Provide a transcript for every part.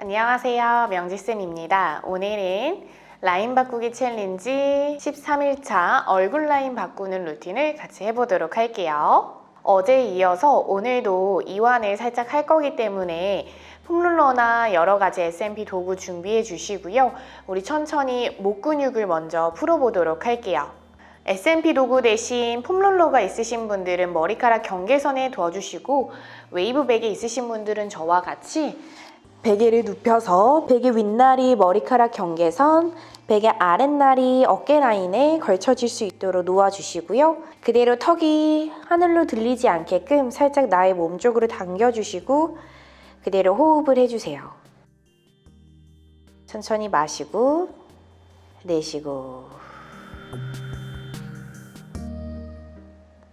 안녕하세요. 명지쌤입니다. 오늘은 라인 바꾸기 챌린지 13일차 얼굴 라인 바꾸는 루틴을 같이 해보도록 할게요. 어제에 이어서 오늘도 이완을 살짝 할 거기 때문에 폼롤러나 여러 가지 SMP 도구 준비해 주시고요. 우리 천천히 목 근육을 먼저 풀어보도록 할게요. SMP 도구 대신 폼롤러가 있으신 분들은 머리카락 경계선에 두어주시고 웨이브 베개 있으신 분들은 저와 같이 베개를 눕혀서 베개 윗날이 머리카락 경계선, 베개 아랫날이 어깨 라인에 걸쳐질 수 있도록 놓아주시고요. 그대로 턱이 하늘로 들리지 않게끔 살짝 나의 몸 쪽으로 당겨주시고 그대로 호흡을 해주세요. 천천히 마시고 내쉬고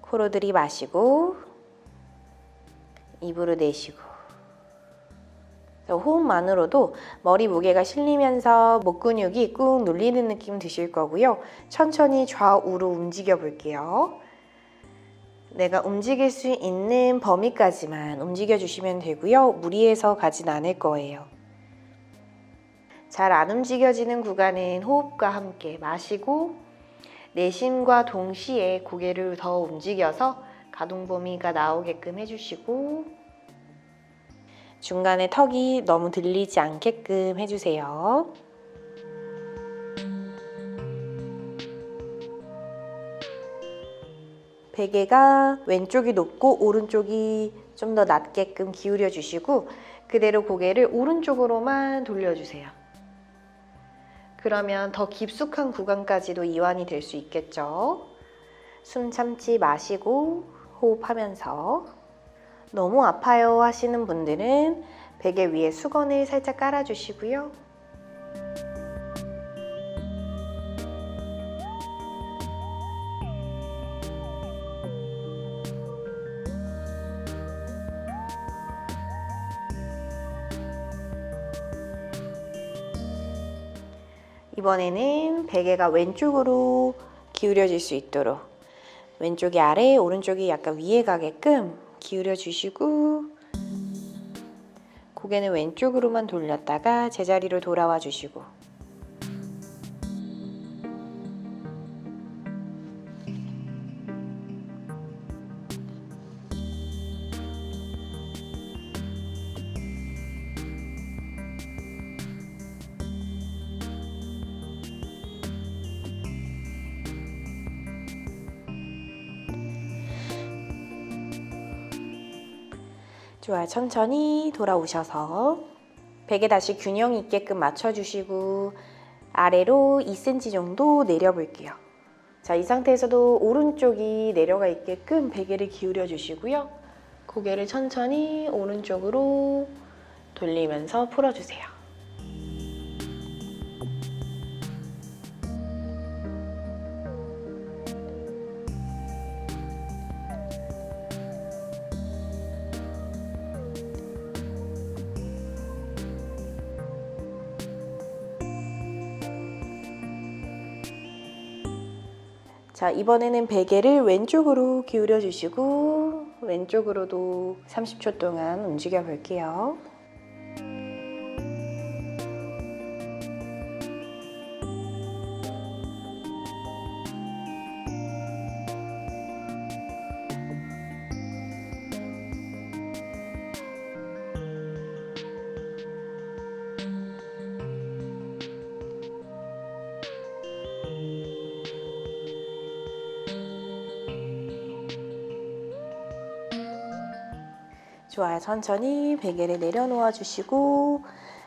코로 들이마시고 입으로 내쉬고 호흡만으로도 머리 무게가 실리면서 목 근육이 꾹 눌리는 느낌 드실 거고요. 천천히 좌우로 움직여 볼게요. 내가 움직일 수 있는 범위까지만 움직여 주시면 되고요. 무리해서 가진 않을 거예요. 잘 안 움직여지는 구간은 호흡과 함께 마시고 내심과 동시에 고개를 더 움직여서 가동 범위가 나오게끔 해주시고 중간에 턱이 너무 들리지 않게끔 해주세요. 베개가 왼쪽이 높고 오른쪽이 좀 더 낮게끔 기울여 주시고 그대로 고개를 오른쪽으로만 돌려주세요. 그러면 더 깊숙한 구간까지도 이완이 될 수 있겠죠. 숨 참지 마시고 호흡하면서 너무 아파요 하시는 분들은 베개 위에 수건을 살짝 깔아주시고요. 이번에는 베개가 왼쪽으로 기울여질 수 있도록 왼쪽이 아래, 오른쪽이 약간 위에 가게끔 기울여 주시고 고개는 왼쪽으로만 돌렸다가 제자리로 돌아와 주시고 좋아요. 천천히 돌아오셔서 베개 다시 균형 있게끔 맞춰주시고 아래로 2cm 정도 내려볼게요. 자, 이 상태에서도 오른쪽이 내려가 있게끔 베개를 기울여 주시고요. 고개를 천천히 오른쪽으로 돌리면서 풀어주세요. 자, 이번에는 베개를 왼쪽으로 기울여 주시고 왼쪽으로도 30초 동안 움직여 볼게요. 좋아요. 천천히 베개를 내려놓아 주시고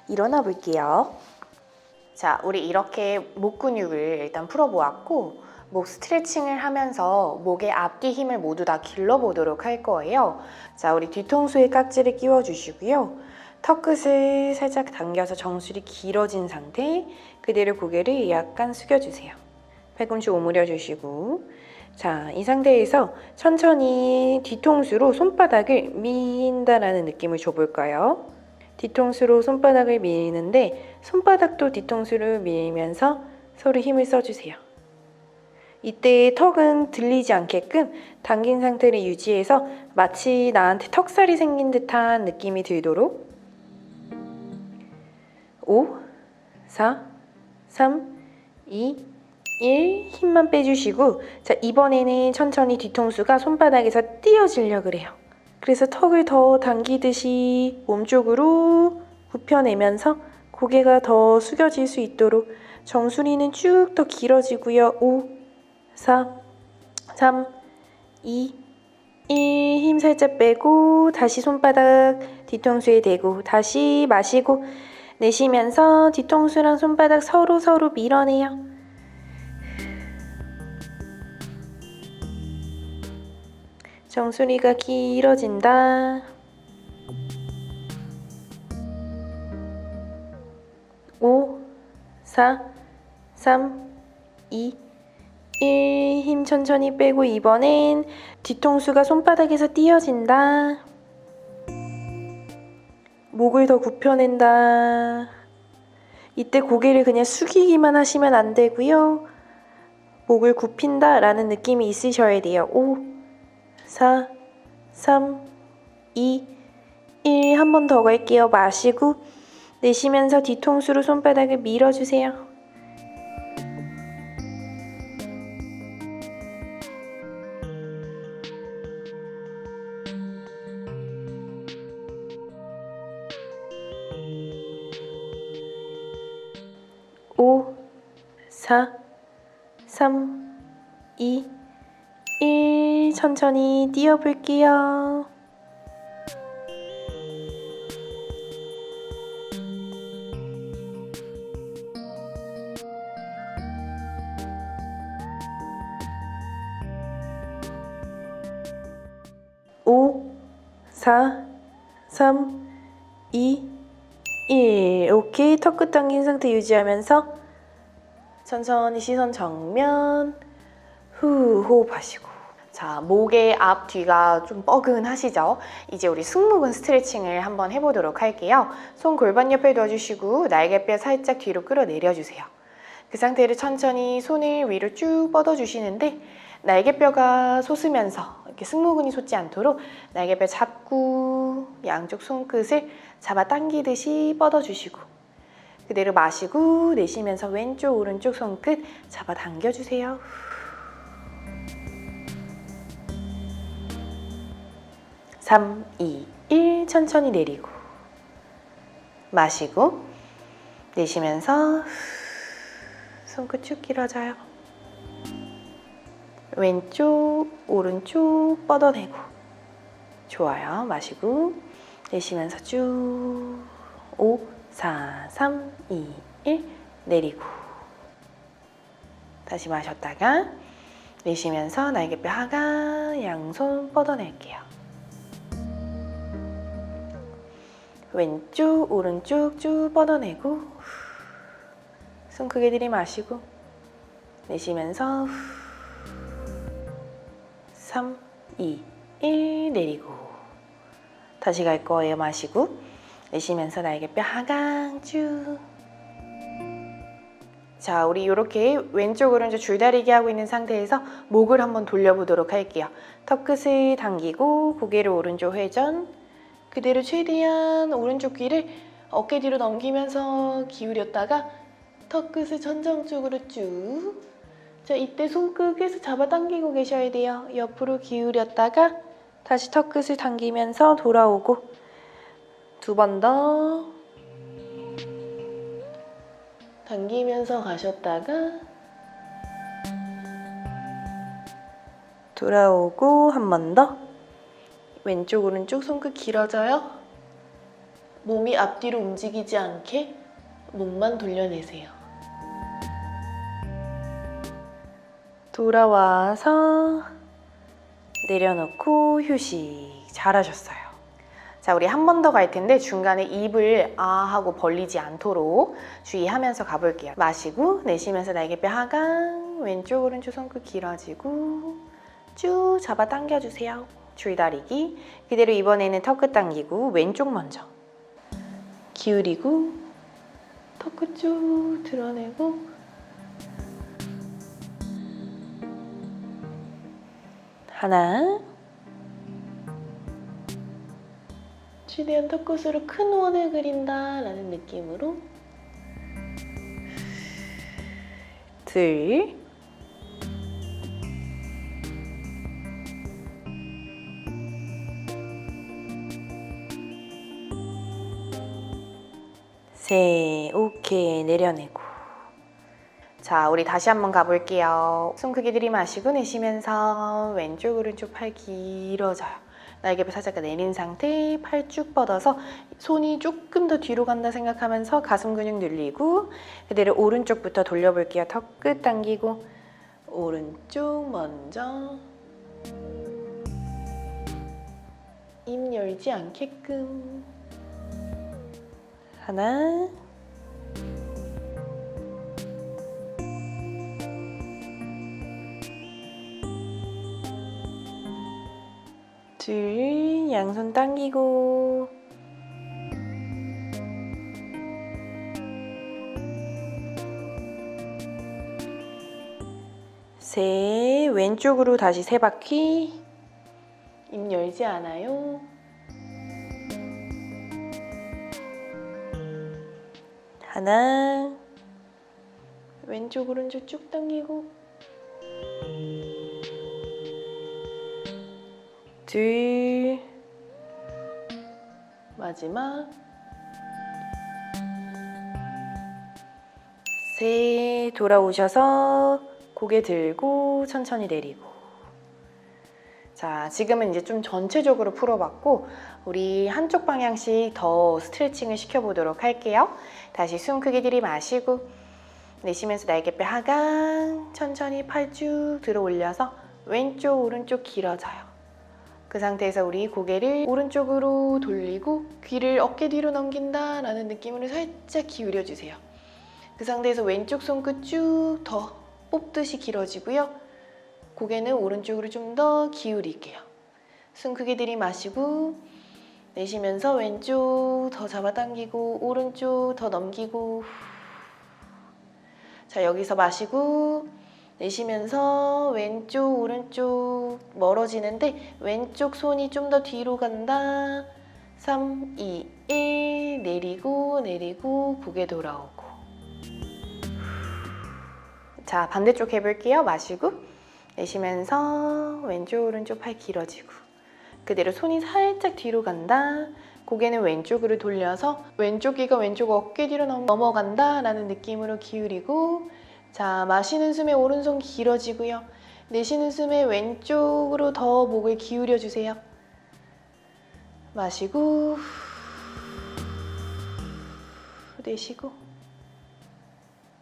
일어나 볼게요. 자, 우리 이렇게 목 근육을 일단 풀어보았고 목 스트레칭을 하면서 목의 앞뒤 힘을 모두 다 길러보도록 할 거예요. 자, 우리 뒤통수에 깍지를 끼워 주시고요. 턱 끝을 살짝 당겨서 정수리 길어진 상태 그대로 고개를 약간 숙여주세요. 팔꿈치 오므려 주시고 자, 이 상태에서 천천히 뒤통수로 손바닥을 미인다라는 느낌을 줘볼까요? 뒤통수로 손바닥을 미는데 손바닥도 뒤통수를 밀면서 서로 힘을 써주세요. 이때 턱은 들리지 않게끔 당긴 상태를 유지해서 마치 나한테 턱살이 생긴 듯한 느낌이 들도록 4, 3, 2, 1 힘만 빼주시고 자 이번에는 천천히 뒤통수가 손바닥에서 띄어지려 그래요. 그래서 턱을 더 당기듯이 몸쪽으로 굽혀내면서 고개가 더 숙여질 수 있도록 정수리는 쭉 더 길어지고요. 5, 4, 3, 2, 1 힘 살짝 빼고 다시 손바닥 뒤통수에 대고 다시 마시고 내쉬면서 뒤통수랑 손바닥 서로 서로 밀어내요. 정수리가 길어진다. 5, 4, 3, 2, 1. 힘 천천히 빼고 이번엔 뒤통수가 손바닥에서 띄어진다. 목을 더 굽혀낸다. 이때 고개를 그냥 숙이기만 하시면 안 되고요. 목을 굽힌다 라는 느낌이 있으셔야 돼요. 5, 4, 3, 2, 1. 한 번 더 갈게요. 마시고 내쉬면서 뒤통수로 손바닥을 밀어주세요. 오, 사, 삼, 이, 일. 천천히 뛰어볼게요. 오, 사, 삼, 이, 1. 오케이. 턱 끝 당긴 상태 유지하면서 천천히 시선 정면 후 호흡하시고 자, 목의 앞 뒤가 좀 뻐근하시죠? 이제 우리 승모근 스트레칭을 한번 해보도록 할게요. 손 골반 옆에 둬주시고 날개뼈 살짝 뒤로 끌어내려주세요. 그 상태로 천천히 손을 위로 쭉 뻗어주시는데 날개뼈가 솟으면서 이렇게 승모근이 솟지 않도록 날개뼈 잡고 양쪽 손끝을 잡아 당기듯이 뻗어주시고 그대로 마시고 내쉬면서 왼쪽 오른쪽 손끝 잡아 당겨주세요. 3, 2, 1 천천히 내리고 마시고 내쉬면서 손끝 쭉 길어져요. 왼쪽, 오른쪽 뻗어내고 좋아요. 마시고 내쉬면서 쭉 5, 4, 3, 2, 1 내리고 다시 마셨다가 내쉬면서 날개뼈 하강 양손 뻗어낼게요. 왼쪽, 오른쪽 쭉 뻗어내고 숨 크게 들이마시고 내쉬면서 3, 2, 1 내리고 다시 갈 거예요. 마시고 내쉬면서 날개뼈 하강 쭉 자, 우리 이렇게 왼쪽 오른쪽 줄다리기 하고 있는 상태에서 목을 한번 돌려보도록 할게요. 턱 끝을 당기고 고개를 오른쪽 회전 그대로 최대한 오른쪽 귀를 어깨 뒤로 넘기면서 기울였다가 턱 끝을 천정 쪽으로 쭉. 자, 이때 손끝에서 잡아당기고 계셔야 돼요. 옆으로 기울였다가 다시 턱 끝을 당기면서 돌아오고 두 번 더. 당기면서 가셨다가 돌아오고 한 번 더. 왼쪽 오른쪽 손끝 길어져요. 몸이 앞뒤로 움직이지 않게 목만 돌려내세요. 돌아와서 내려놓고 휴식. 잘하셨어요. 자, 우리 한 번 더 갈 텐데 중간에 입을 아 하고 벌리지 않도록 주의하면서 가볼게요. 마시고 내쉬면서 날개뼈 하강, 왼쪽 오른쪽 손끝 길어지고 쭉 잡아 당겨주세요. 줄다리기. 그대로 이번에는 턱 끝 당기고 왼쪽 먼저. 기울이고 턱 끝 쭉 드러내고. 하나, 최대한 턱 끝으로 큰 원을 그린다 라는 느낌으로. 둘, 셋, 오케이 내려내고. 자, 우리 다시 한번 가볼게요. 숨 크게 들이마시고 내쉬면서 왼쪽 오른쪽 팔 길어져요. 날개뼈 살짝 내린 상태, 팔 쭉 뻗어서 손이 조금 더 뒤로 간다 생각하면서 가슴 근육 늘리고 그대로 오른쪽부터 돌려볼게요. 턱 끝 당기고 오른쪽 먼저 입 열지 않게끔 하나, 둘, 양손 당기고, 셋, 왼쪽으로 다시 세 바퀴, 입 열지 않아요. 하나, 왼쪽 오른쪽 쭉 당기고. 둘, 마지막. 셋, 돌아오셔서 고개 들고 천천히 내리고. 자 지금은 이제 좀 전체적으로 풀어봤고 우리 한쪽 방향씩 더 스트레칭을 시켜보도록 할게요. 다시 숨 크게 들이마시고 내쉬면서 날개뼈 하강 천천히 팔 쭉 들어 올려서 왼쪽 오른쪽 길어져요. 그 상태에서 우리 고개를 오른쪽으로 돌리고 귀를 어깨 뒤로 넘긴다 라는 느낌으로 살짝 기울여 주세요. 그 상태에서 왼쪽 손끝 쭉 더 뽑듯이 길어지고요. 고개는 오른쪽으로 좀 더 기울일게요. 숨 크게 들이마시고 내쉬면서 왼쪽 더 잡아당기고 오른쪽 더 넘기고. 자 여기서 마시고 내쉬면서 왼쪽 오른쪽 멀어지는데 왼쪽 손이 좀 더 뒤로 간다. 3, 2, 1 내리고 내리고 고개 돌아오고. 자 반대쪽 해볼게요. 마시고 내쉬면서 왼쪽 오른쪽 팔 길어지고 그대로 손이 살짝 뒤로 간다. 고개는 왼쪽으로 돌려서 왼쪽 귀가 왼쪽 어깨 뒤로 넘- 넘어간다 라는 느낌으로 기울이고 자 마시는 숨에 오른손 길어지고요. 내쉬는 숨에 왼쪽으로 더 목을 기울여 주세요. 마시고 내쉬고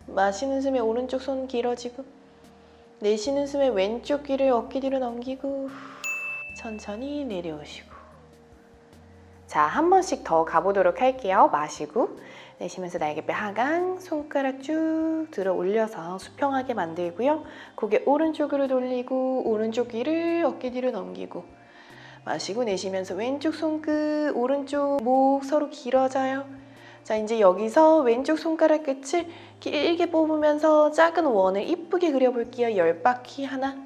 마시는 숨에 오른쪽 손 길어지고 내쉬는 숨에 왼쪽 귀를 어깨 뒤로 넘기고 천천히 내려오시고 자, 한 번씩 더 가보도록 할게요. 마시고 내쉬면서 날개뼈 하강, 손가락 쭉 들어 올려서 수평하게 만들고요. 고개 오른쪽으로 돌리고 오른쪽 귀를 어깨 뒤로 넘기고 마시고 내쉬면서 왼쪽 손끝, 오른쪽 목 서로 길어져요. 자, 이제 여기서 왼쪽 손가락 끝을 길게 뽑으면서 작은 원을 이쁘게 그려볼게요. 열 바퀴 하나,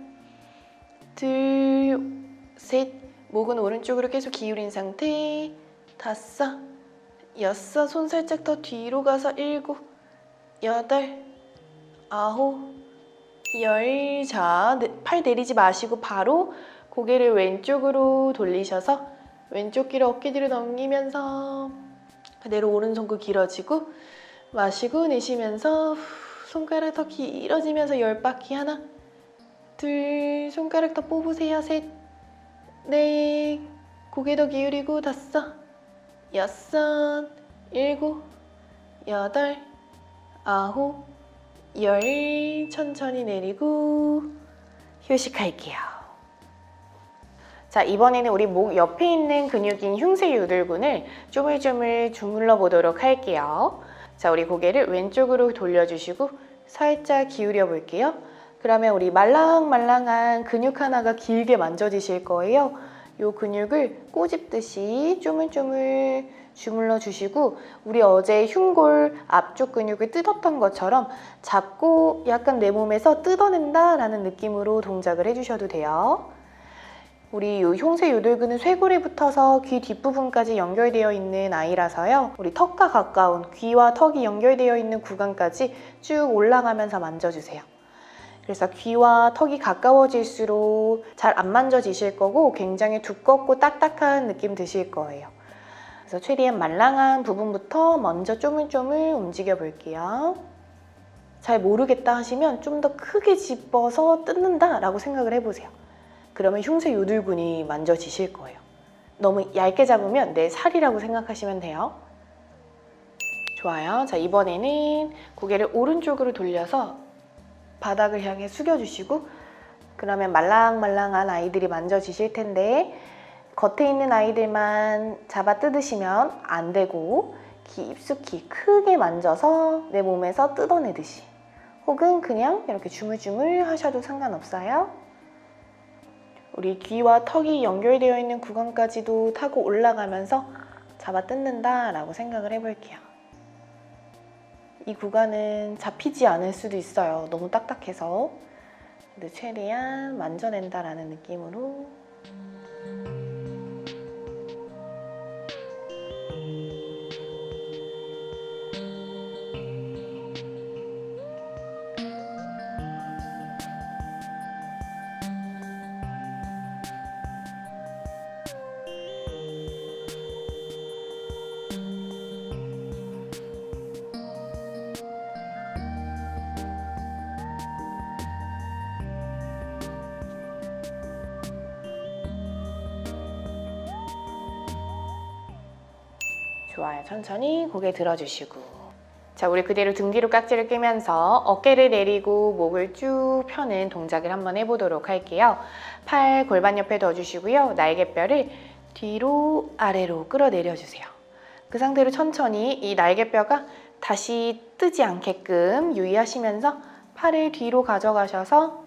둘, 셋. 목은 오른쪽으로 계속 기울인 상태. 다섯, 여섯. 손 살짝 더 뒤로 가서 일곱, 여덟, 아홉, 열. 자, 네, 팔 내리지 마시고 바로 고개를 왼쪽으로 돌리셔서 왼쪽 귀를 어깨 뒤로 넘기면서 그대로 오른손끝 길어지고 마시고 내쉬면서 후, 손가락 더 길어지면서 열 바퀴 하나 둘 손가락 더 뽑으세요 셋 넷 고개 더 기울이고 다섯 여섯 일곱 여덟 아홉 열 천천히 내리고 휴식할게요 자 이번에는 우리 목 옆에 있는 근육인 흉쇄 유들근을 쪼물쪼물 주물러 보도록 할게요. 자 우리 고개를 왼쪽으로 돌려주시고 살짝 기울여 볼게요. 그러면 우리 말랑말랑한 근육 하나가 길게 만져지실 거예요. 이 근육을 꼬집듯이 쪼물쪼물 주물러 주시고 우리 어제 흉골 앞쪽 근육을 뜯었던 것처럼 잡고 약간 내 몸에서 뜯어낸다 라는 느낌으로 동작을 해주셔도 돼요. 우리 요 흉쇄 요들근은 쇄골에 붙어서 귀 뒷부분까지 연결되어 있는 아이라서요. 우리 턱과 가까운 귀와 턱이 연결되어 있는 구간까지 쭉 올라가면서 만져주세요. 그래서 귀와 턱이 가까워질수록 잘 안 만져지실 거고 굉장히 두껍고 딱딱한 느낌 드실 거예요. 그래서 최대한 말랑한 부분부터 먼저 쪼물쪼물 움직여 볼게요. 잘 모르겠다 하시면 좀 더 크게 집어서 뜯는다 라고 생각을 해보세요. 그러면 흉쇄 요들근이 만져지실 거예요. 너무 얇게 잡으면 내 살이라고 생각하시면 돼요. 좋아요. 자, 이번에는 고개를 오른쪽으로 돌려서 바닥을 향해 숙여주시고 그러면 말랑말랑한 아이들이 만져지실 텐데 겉에 있는 아이들만 잡아 뜯으시면 안 되고 깊숙이 크게 만져서 내 몸에서 뜯어내듯이 혹은 그냥 이렇게 주물주물 하셔도 상관없어요. 우리 귀와 턱이 연결되어 있는 구간까지도 타고 올라가면서 잡아 뜯는다 라고 생각을 해볼게요. 이 구간은 잡히지 않을 수도 있어요. 너무 딱딱해서. 근데 최대한 만져낸다라는 느낌으로 좋아요. 천천히 고개 들어주시고. 자, 우리 그대로 등 뒤로 깍지를 끼면서 어깨를 내리고 목을 쭉 펴는 동작을 한번 해보도록 할게요. 팔 골반 옆에 둬주시고요. 날개뼈를 뒤로 아래로 끌어내려주세요. 그 상태로 천천히 이 날개뼈가 다시 뜨지 않게끔 유의하시면서 팔을 뒤로 가져가셔서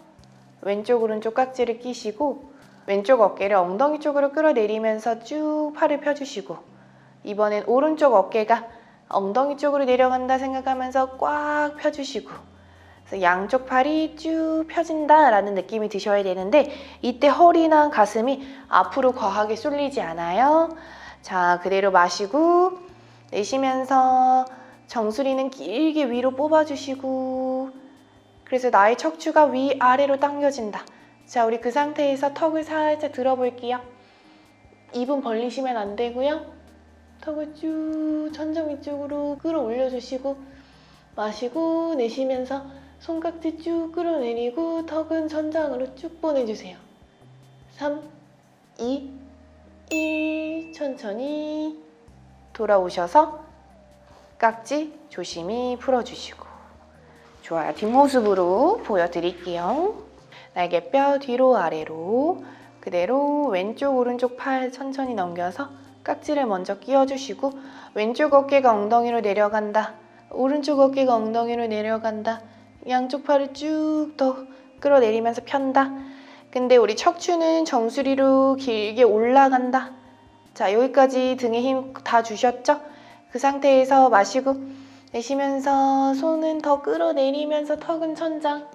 왼쪽 오른쪽 깍지를 끼시고 왼쪽 어깨를 엉덩이 쪽으로 끌어내리면서 쭉 팔을 펴주시고 이번엔 오른쪽 어깨가 엉덩이 쪽으로 내려간다 생각하면서 꽉 펴주시고 양쪽 팔이 쭉 펴진다 라는 느낌이 드셔야 되는데 이때 허리나 가슴이 앞으로 과하게 쏠리지 않아요. 자 그대로 마시고 내쉬면서 정수리는 길게 위로 뽑아주시고 그래서 나의 척추가 위아래로 당겨진다. 자 우리 그 상태에서 턱을 살짝 들어볼게요. 입은 벌리시면 안 되고요. 턱을 쭉 천정 위쪽으로 끌어올려 주시고 마시고 내쉬면서 손깍지 쭉 끌어내리고 턱은 천장으로 쭉 보내주세요. 3, 2, 1 천천히 돌아오셔서 깍지 조심히 풀어주시고 좋아요. 뒷모습으로 보여드릴게요. 날개뼈 뒤로 아래로 그대로 왼쪽 오른쪽 팔 천천히 넘겨서 깍지를 먼저 끼워주시고 왼쪽 어깨가 엉덩이로 내려간다. 오른쪽 어깨가 엉덩이로 내려간다. 양쪽 팔을 쭉 더 끌어내리면서 편다. 근데 우리 척추는 정수리로 길게 올라간다. 자, 여기까지 등에 힘 다 주셨죠? 그 상태에서 마시고 내쉬면서 손은 더 끌어내리면서 턱은 천장.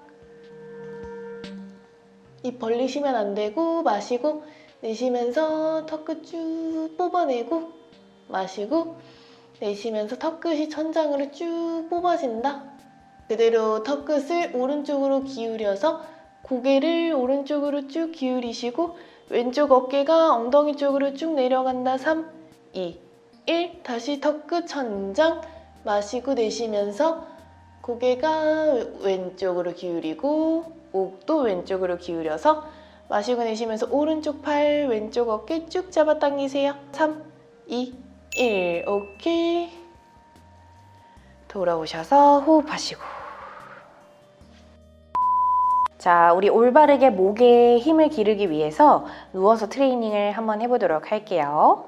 입 벌리시면 안 되고 마시고 내쉬면서 턱끝 쭉 뽑아내고 마시고 내쉬면서 턱끝이 천장으로 쭉 뽑아진다. 그대로 턱끝을 오른쪽으로 기울여서 고개를 오른쪽으로 쭉 기울이시고 왼쪽 어깨가 엉덩이 쪽으로 쭉 내려간다. 3, 2, 1 다시 턱끝 천장 마시고 내쉬면서 고개가 왼쪽으로 기울이고 목도 왼쪽으로 기울여서 마시고 내쉬면서 오른쪽 팔, 왼쪽 어깨 쭉 잡아 당기세요. 3, 2, 1. 오케이. 돌아오셔서 호흡하시고. 자, 우리 올바르게 목에 힘을 기르기 위해서 누워서 트레이닝을 한번 해보도록 할게요.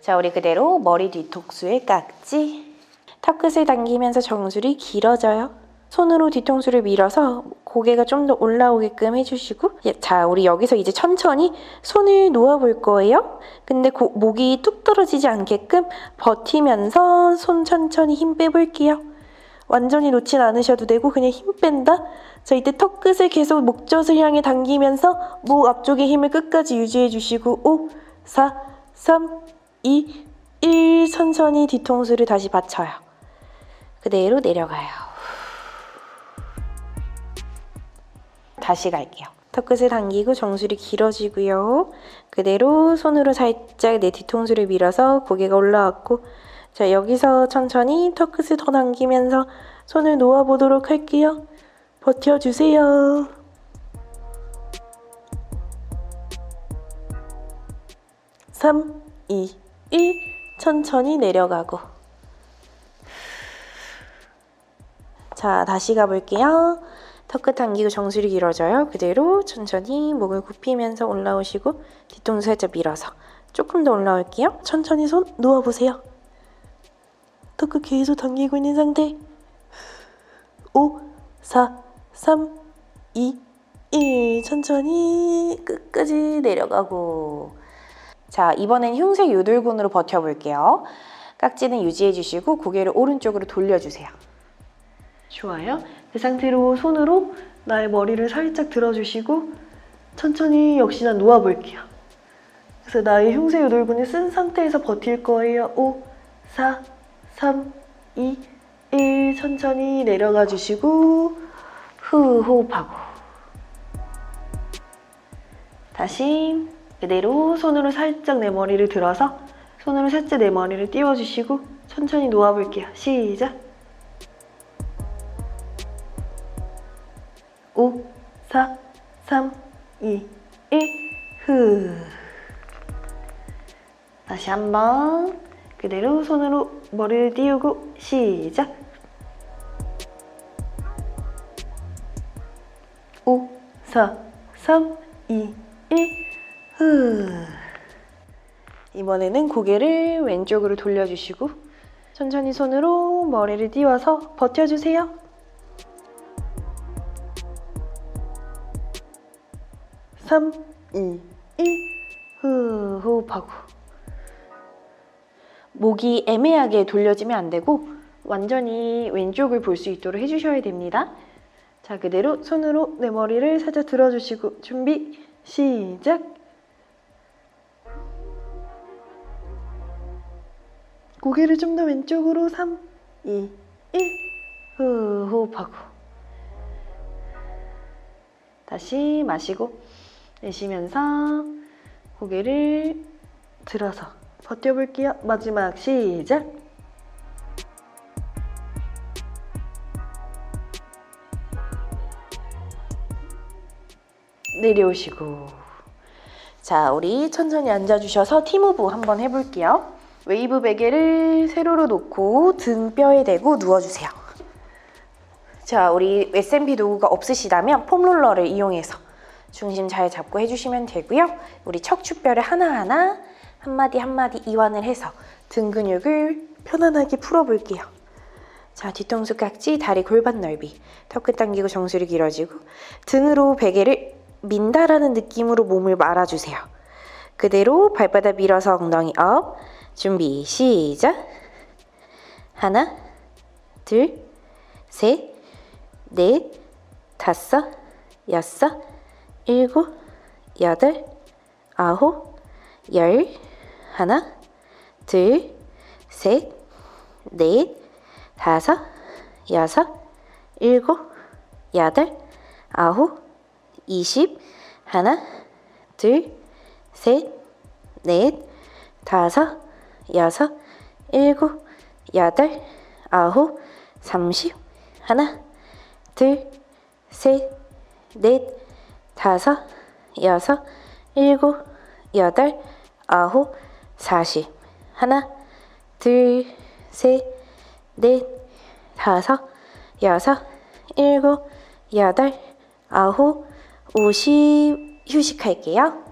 자, 우리 그대로 머리 뒤통수에 깍지. 턱끝을 당기면서 정수리 길어져요. 손으로 뒤통수를 밀어서 고개가 좀 더 올라오게끔 해주시고 예, 자 우리 여기서 이제 천천히 손을 놓아볼 거예요. 근데 고, 목이 뚝 떨어지지 않게끔 버티면서 손 천천히 힘 빼볼게요. 완전히 놓진 않으셔도 되고 그냥 힘 뺀다? 자 이때 턱 끝을 계속 목젖을 향해 당기면서 목 앞쪽의 힘을 끝까지 유지해 주시고 5 4 3 2 1 천천히 뒤통수를 다시 받쳐요. 그대로 내려가요 다시 갈게요. 턱끝을 당기고 정수리 길어지고요. 그대로 손으로 살짝 내 뒤통수를 밀어서 고개가 올라왔고 자 여기서 천천히 턱끝을 더 당기면서 손을 놓아보도록 할게요. 버텨주세요. 삼, 이, 일 천천히 내려가고 자 다시 가볼게요. 턱끝 당기고 정수리 길어져요. 그대로 천천히 목을 굽히면서 올라오시고 뒤통수 살짝 밀어서 조금 더 올라올게요. 천천히 손 놓아보세요. 턱끝 계속 당기고 있는 상태. 5, 4, 3, 2, 1 천천히 끝까지 내려가고 자 이번엔 흉쇄 요돌근으로 버텨볼게요. 깍지는 유지해 주시고 고개를 오른쪽으로 돌려주세요. 좋아요. 그 상태로 손으로 나의 머리를 살짝 들어주시고 천천히 역시나 놓아볼게요. 그래서 나의 흉쇄 요돌근을 쓴 상태에서 버틸 거예요. 5, 4, 3, 2, 1 천천히 내려가 주시고 후 호흡하고 다시 그대로 손으로 살짝 내 머리를 들어서 손으로 살짝 내 머리를 띄워주시고 천천히 놓아볼게요. 시작 5, 4, 3, 2, 1 후. 다시 한번 그대로 손으로 머리를 띄우고 시작 5, 4, 3, 2, 1 후. 이번에는 고개를 왼쪽으로 돌려주시고 천천히 손으로 머리를 띄워서 버텨주세요. 3, 2, 1 후, 호흡하고. 목이 애매하게 돌려지면 안 되고 완전히 왼쪽을 볼 수 있도록 해주셔야 됩니다. 자, 그대로 손으로 내 머리를 살짝 들어주시고 준비 시작. 고개를 좀 더 왼쪽으로 3, 2, 1 후, 호흡하고. 다시 마시고 내쉬면서 고개를 들어서 버텨볼게요. 마지막 시작. 내려오시고 자 우리 천천히 앉아주셔서 티무브 한번 해볼게요. 웨이브 베개를 세로로 놓고 등뼈에 대고 누워주세요. 자 우리 S&P 도구가 없으시다면 폼롤러를 이용해서 중심 잘 잡고 해주시면 되고요. 우리 척추뼈를 하나하나 한마디 한마디 이완을 해서 등 근육을 편안하게 풀어볼게요. 자, 뒤통수 깍지, 다리 골반 넓이, 턱끝 당기고 정수리 길어지고 등으로 베개를 민다라는 느낌으로 몸을 말아주세요. 그대로 발바닥 밀어서 엉덩이 업. 준비 시작. 하나, 둘, 셋, 넷, 다섯, 여섯, 일곱, 여덟, 아홉, 열, 하나, 둘, 셋, 넷, 다섯, 여섯, 일곱, 여덟, 아홉, 이십, 하나, 둘, 셋, 넷, 다섯, 여섯, 일곱, 여덟, 아홉, 삼십, 하나, 둘, 셋, 넷, 다섯, 여섯, 일곱, 여덟, 아홉, 사십. 하나, 둘, 셋, 넷, 다섯, 여섯, 일곱, 여덟, 아홉, 오십. 휴식할게요.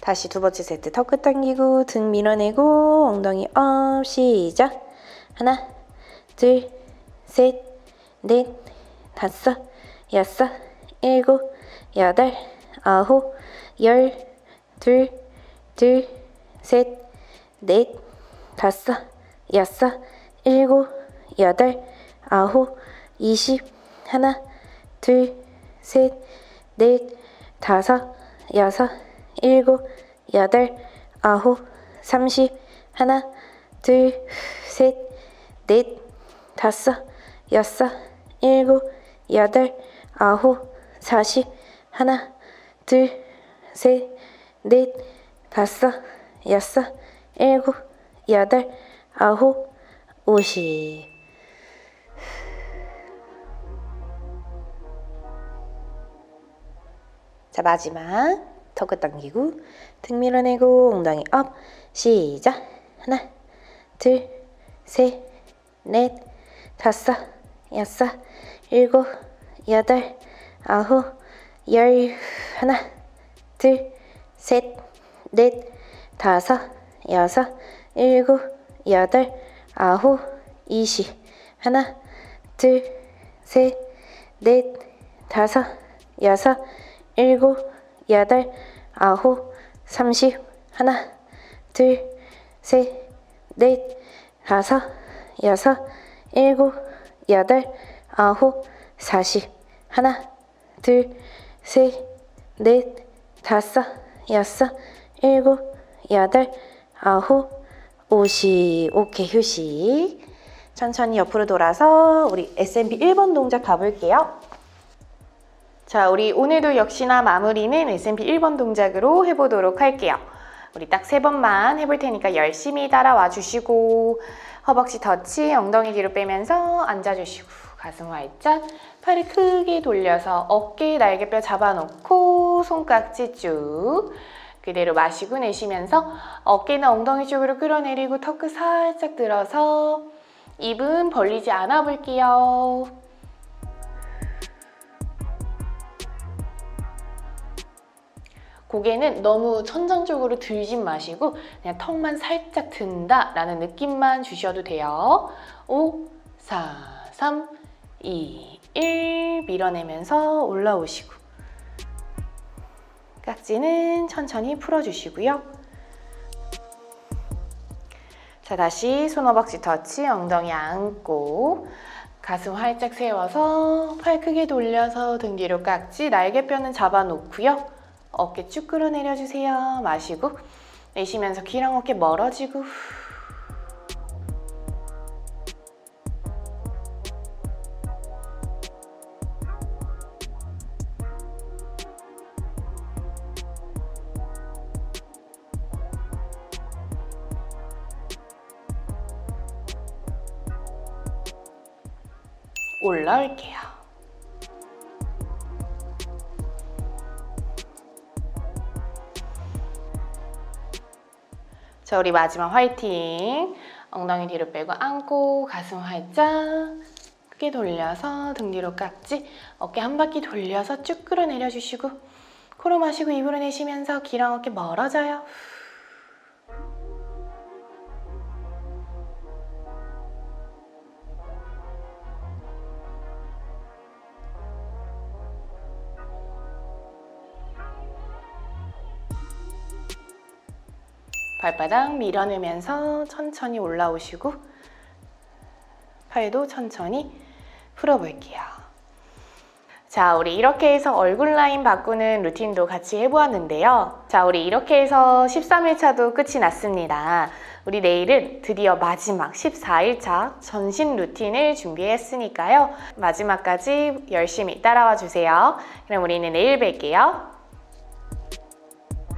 다시 두 번째 세트 턱 끝 당기고 등 밀어내고 엉덩이 업 시작. 하나, 둘, 셋, 넷, 다섯, 여섯, 일곱, 여덟, 아홉, 열, 둘, 둘, 셋, 넷, 다섯, 여섯, 일곱, 여덟, 아홉, 이십, 하나, 둘, 셋, 넷, 다섯, 여섯, 일곱, 여덟, 아홉, 삼십, 하나, 둘, 셋, 넷, 다섯, 여섯, 일곱, 여덟, 아홉, 40 하나 둘 셋 넷 다섯 여섯 일곱 여덟 아홉 오십. 자 마지막 턱을 당기고 등 밀어내고 엉덩이 업. 시작. 하나 둘 셋 넷 다섯 여섯 일곱 여덟 아홉 열 하나 둘 셋 넷 다섯 여섯 일곱 여덟 아홉 이십 하나 둘 셋 넷 다섯 여섯 일곱 여덟 아홉 삼십 하나 둘 셋 넷 다섯 여섯 일곱 여덟 아홉 사십 하나 둘 셋 넷 다섯 여섯 일곱 여덟 아홉 오십. 오케이 휴식. 천천히 옆으로 돌아서 우리 S&P 1번 동작 가볼게요. 자, 우리 오늘도 역시나 마무리는 S&P 1번 동작으로 해보도록 할게요. 우리 딱 세 번만 해볼 테니까 열심히 따라와 주시고 허벅지 터치, 엉덩이 뒤로 빼면서 앉아주시고 가슴 활짝, 팔을 크게 돌려서 어깨 날개뼈 잡아놓고 손깍지 쭉 그대로 마시고 내쉬면서 어깨는 엉덩이 쪽으로 끌어내리고 턱끝 살짝 들어서 입은 벌리지 않아 볼게요. 고개는 너무 천장적으로 들진 마시고 그냥 턱만 살짝 든다 라는 느낌만 주셔도 돼요. 5, 4, 3, 2, 1 밀어내면서 올라오시고 깍지는 천천히 풀어주시고요. 자 다시 손허벅지 터치 엉덩이 안고 가슴 활짝 세워서 팔 크게 돌려서 등 뒤로 깍지 날개뼈는 잡아놓고요. 어깨 쭉 끌어내려 주세요. 마시고 내쉬면서 귀랑 어깨 멀어지고 올라올게요. 자, 우리 마지막 화이팅. 엉덩이 뒤로 빼고 안고 가슴 활짝 크게 돌려서 등 뒤로 깍지 어깨 한 바퀴 돌려서 쭉 끌어내려 주시고 코로 마시고 입으로 내쉬면서 귀랑 어깨 멀어져요. 발바닥 밀어내면서 천천히 올라오시고 팔도 천천히 풀어볼게요. 자, 우리 이렇게 해서 얼굴 라인 바꾸는 루틴도 같이 해보았는데요. 자, 우리 이렇게 해서 13일차도 끝이 났습니다. 우리 내일은 드디어 마지막 14일차 전신 루틴을 준비했으니까요. 마지막까지 열심히 따라와 주세요. 그럼 우리는 내일 뵐게요.